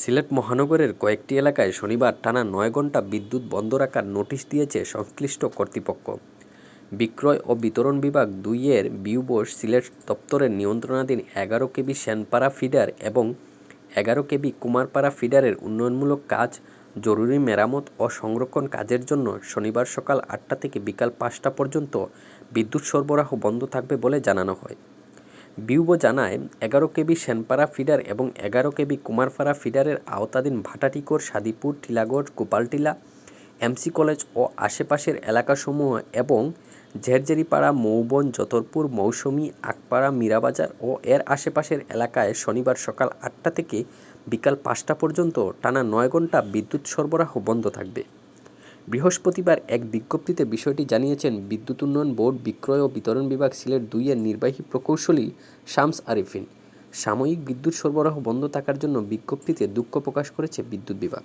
সিলেট মহানগরের কয়েকটি এলাকায় শনিবার টানা নয় ঘণ্টা বিদ্যুৎ বন্ধ রাখার নোটিশ দিয়েছে সংশ্লিষ্ট কর্তৃপক্ষ। বিক্রয় ও বিতরণ বিভাগ দুইয়ের বিউবোস সিলেট দপ্তরের নিয়ন্ত্রণাধীন এগারো কেবি সেনপাড়া ফিডার এবং এগারো কেবি কুমারপাড়া ফিডারের উন্নয়নমূলক কাজ, জরুরি মেরামত ও সংরক্ষণ কাজের জন্য শনিবার সকাল আটটা থেকে বিকাল পাঁচটা পর্যন্ত বিদ্যুৎ সরবরাহ বন্ধ থাকবে বলে জানানো হয়। বিউবো জানায়, এগারো কেবি সেনপাড়া ফিডার এবং এগারো কেবি কুমারপাড়া ফিডারের আওতাধীন ভাটাটিকর সাদিপুর, টিলাগড়, গোপালটিলা, এমসি কলেজ ও আশেপাশের এলাকাসমূহ এবং ঝেরঝেরিপাড়া, মৌবন, যতরপুর, মৌসুমি, আকপাড়া, মীরাবাজার ও এর আশেপাশের এলাকায় শনিবার সকাল আটটা থেকে বিকাল পাঁচটা পর্যন্ত টানা নয় ঘণ্টা বিদ্যুৎ সরবরাহ বন্ধ থাকবে। বৃহস্পতিবার এক বিজ্ঞপ্তিতে বিষয়টি জানিয়েছেন বিদ্যুৎ উন্নয়ন বোর্ড, বিক্রয় ও বিতরণ বিভাগ, সিলেট দুইয়ের নির্বাহী প্রকৌশলী শামস আরিফিন। সাময়িক বিদ্যুৎ সরবরাহ বন্ধ থাকার জন্য বিজ্ঞপ্তিতে দুঃখ প্রকাশ করেছে বিদ্যুৎ বিভাগ।